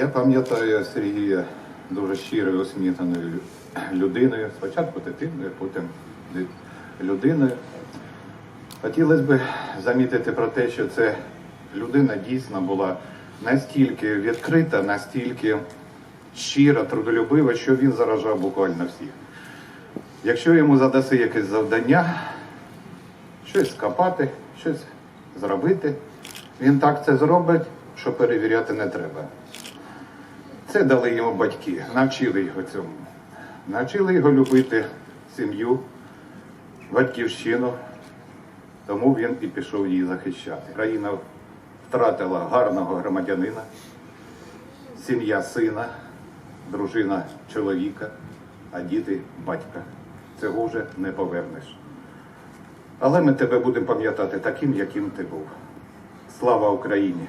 Я пам'ятаю Сергія дуже щирою, усміхненою лю- людиною. Спочатку дитиною, потім людиною. Хотілося б замітити про те, що це людина дійсно була настільки відкрита, настільки щира, трудолюбива, що він заражав буквально всіх. Якщо йому задаси якесь завдання, щось скопати, щось зробити, він так це зробить, що перевіряти не треба. Це дали йому батьки, навчили його цьому. Навчили його любити сім'ю, батьківщину, тому він і пішов її захищати. Країна втратила гарного громадянина, сім'я сина, дружина чоловіка, а діти батька. Цього вже не повернеш. Але ми тебе будемо пам'ятати таким, яким ти був. Слава Україні!